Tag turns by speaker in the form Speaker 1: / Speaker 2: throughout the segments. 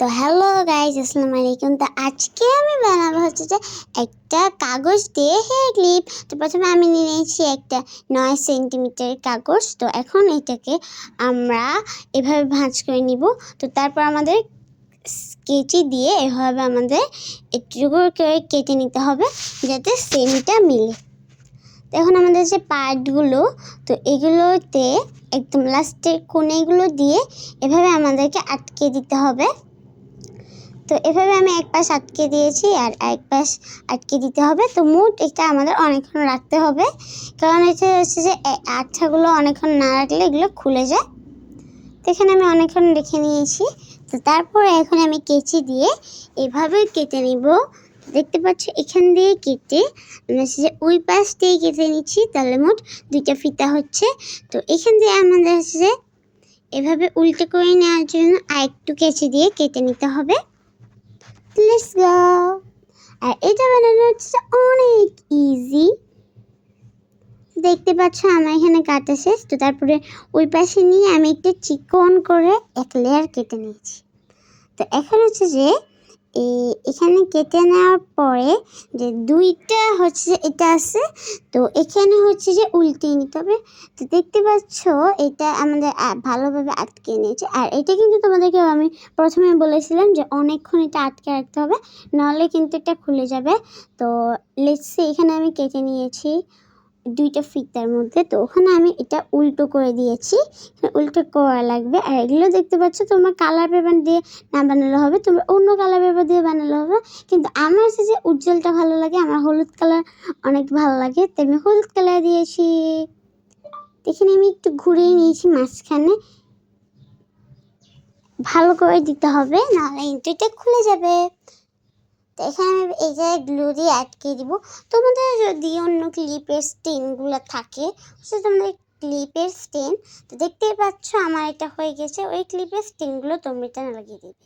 Speaker 1: তো hello guys আসসালামু আলাইকুম। তো আজকে আমি বানাবো হচ্ছে যে একটা কাগজ দিয়ে হেয়ার ক্লিপ তো প্রথমে আমি নিয়ে নিয়েছি একটা নয় সেন্টিমিটারের কাগজ। তো এখন এটাকে আমরা এভাবে ভাঁজ করে নিব। তো তারপর আমাদের কেচি দিয়ে এভাবে আমাদের একটু করে কেটে নিতে হবে, যাতে সেমিটা মিলে। তো এখন আমাদের যে পার্টগুলো, তো এগুলোতে একদম লাস্টের কোণেগুলো দিয়ে এভাবে আমাদেরকে আটকে দিতে হবে। তো এভাবে আমি এক পাশ আটকে দিয়েছি আর এক পাশ আটকে দিতে হবে। তো মোট এটা আমাদের অনেকক্ষণ রাখতে হবে। কারণ এটা হচ্ছে যে আঠাগুলো অনেকক্ষণ না রাখলে এগুলো খুলে যায়। তো এখানে আমি অনেকক্ষণ রেখে নিয়েছি। তো তারপরে এখন আমি কেচি দিয়ে এভাবে কেটে নিব। দেখতে পাচ্ছ এখান দিয়ে কেটে হচ্ছে যে ওই পাশ দিয়ে কেটে নিচ্ছি। তাহলে মোট দুইটা ফিতা হচ্ছে। তো এখান দিয়ে আমাদের হচ্ছে যে, এভাবে উল্টে করে নেওয়ার জন্য আর একটু কেচি দিয়ে কেটে নিতে হবে। লেটস গো আর এটা বানানো হচ্ছে অনেক ইজি দেখতে পাচ্ছ আমার এখানে কাটা শেষ। তো তারপরে ওই পাশে নিয়ে আমি একটু চিকন করে এক লেয়ার কেটে নিয়েছি। তো এখন হচ্ছে যে এই, এখানে কেটে নেওয়ার পরে যে দুইটা হচ্ছে যে এটা আছে, তো এখানে হচ্ছে যে উল্টিয়ে নিতে হবে। তো দেখতে পাচ্ছ, এটা আমাদের ভালোভাবে আটকে নিয়েছে। আর এটা কিন্তু তোমাদেরকে আমি প্রথমে বলেছিলাম যে অনেকক্ষণ এটা আটকে রাখতে হবে, নাহলে কিন্তু এটা খুলে যাবে। তো লেটসে এখানে আমি কেটে নিয়েছি। দুইটা ফিতার মধ্যে। তো ওখানে আমি এটা উল্টো করে দিয়েছি। উল্টো করা লাগবে। আর এগুলো দেখতে পাচ্ছ, তোমার কালার পেপার দিয়ে না বানালে হবে, তোমরা অন্য কালার পেপার দিয়ে বানালে হবে। কিন্তু আমার হচ্ছে যে উজ্জ্বলটা ভালো লাগে, আমার হলুদ কালার অনেক ভালো লাগে। তাই আমি হলুদ কালার দিয়েছি। এখানে আমি একটু ঘুরিয়ে নিয়েছি মাঝখানে। ভালো করে দিতে হবে, নাহলে এটা খুলে যাবে। তো এখানে আমি এই জায়গায় গ্লু দিয়ে আটকে দিব। তোমাদের যদি অন্য ক্লিপের স্টেনগুলো থাকে, সে তোমাদের ক্লিপের স্টেন তো দেখতেই পাচ্ছ আমার এটা হয়ে গেছে, ওই ক্লিপের স্টেনগুলো তোমরা এটা লাগিয়ে দেবে।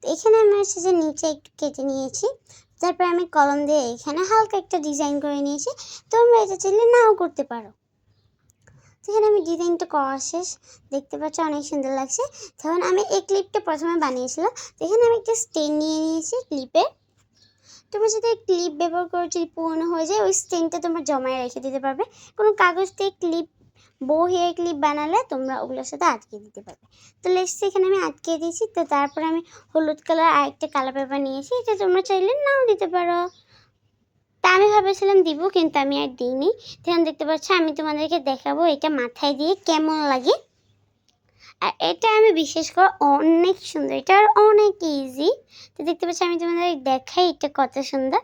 Speaker 1: তো এখানে আমি হচ্ছে যে নিচে একটু কেটে নিয়েছি, তারপর আমি কলম দিয়ে এখানে হালকা একটা ডিজাইন করে নিয়েছি, তোমরা এটা চাইলে নাও করতে পারো। এখানে আমি ডিজাইনটা করা শেষ, দেখতে পাচ্ছ অনেক সুন্দর লাগছে। তখন আমি এই ক্লিপটা প্রথমে বানিয়েছিলাম এখানে আমি একটা স্টেন নিয়ে নিয়েছি ক্লিপের তোমরা যদি ক্লিপ ব্যবহার করে, যদি পুরনো হয়ে যায়, ওই স্টেনটা তোমরা জমায় রেখে দিতে পারবে। কোনো কাগজ দিয়ে ক্লিপ বো হেয়ার ক্লিপ বানালে তোমরা ওগুলোর সাথে আটকে দিতে পারবে। তো লেটস এখানে আমি আটকে দিয়েছি, তো তারপরে আমি হলুদ কালার আর একটা কালার পেপার নিয়েছি এটা তোমরা চাইলে নাও দিতে পারো। তা আমি ভেবেছিলাম দিব, কিন্তু আমি আর দিইনি। তখন দেখতে পাচ্ছ, আমি তোমাদেরকে দেখাবো এটা মাথায় দিয়ে কেমন লাগে। আর এটা আমি বিশেষ করে অনেক সুন্দর এটা অনেক ইজি তো দেখতে পাচ্ছি আমি তোমাদের দেখাই এটা কত সুন্দর।